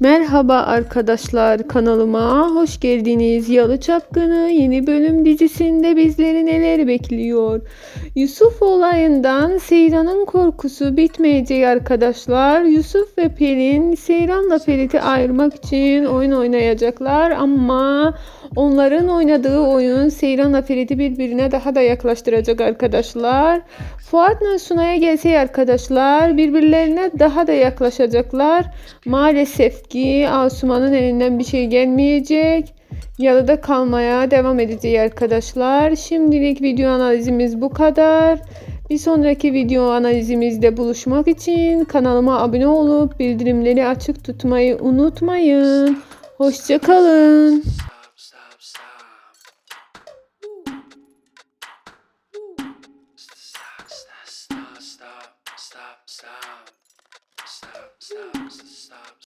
Merhaba arkadaşlar kanalıma hoş geldiniz. Yalı Çapkını yeni bölüm dizisinde bizleri neler bekliyor? Yusuf olayından Seyran'ın korkusu bitmeyecek arkadaşlar. Yusuf ve Pelin Seyran'la Ferit'i ayırmak için oyun oynayacaklar ama onların oynadığı oyun Seyran'la Ferit'i birbirine daha da yaklaştıracak arkadaşlar. Fuat'la Sunay'a gelse arkadaşlar birbirlerine daha da yaklaşacaklar. Maalesef ki Asuman'ın elinden bir şey gelmeyecek. Yalıda kalmaya devam edeceği arkadaşlar. Şimdilik video analizimiz bu kadar. Bir sonraki video analizimizde buluşmak için kanalıma abone olup bildirimleri açık tutmayı unutmayın. Hoşçakalın.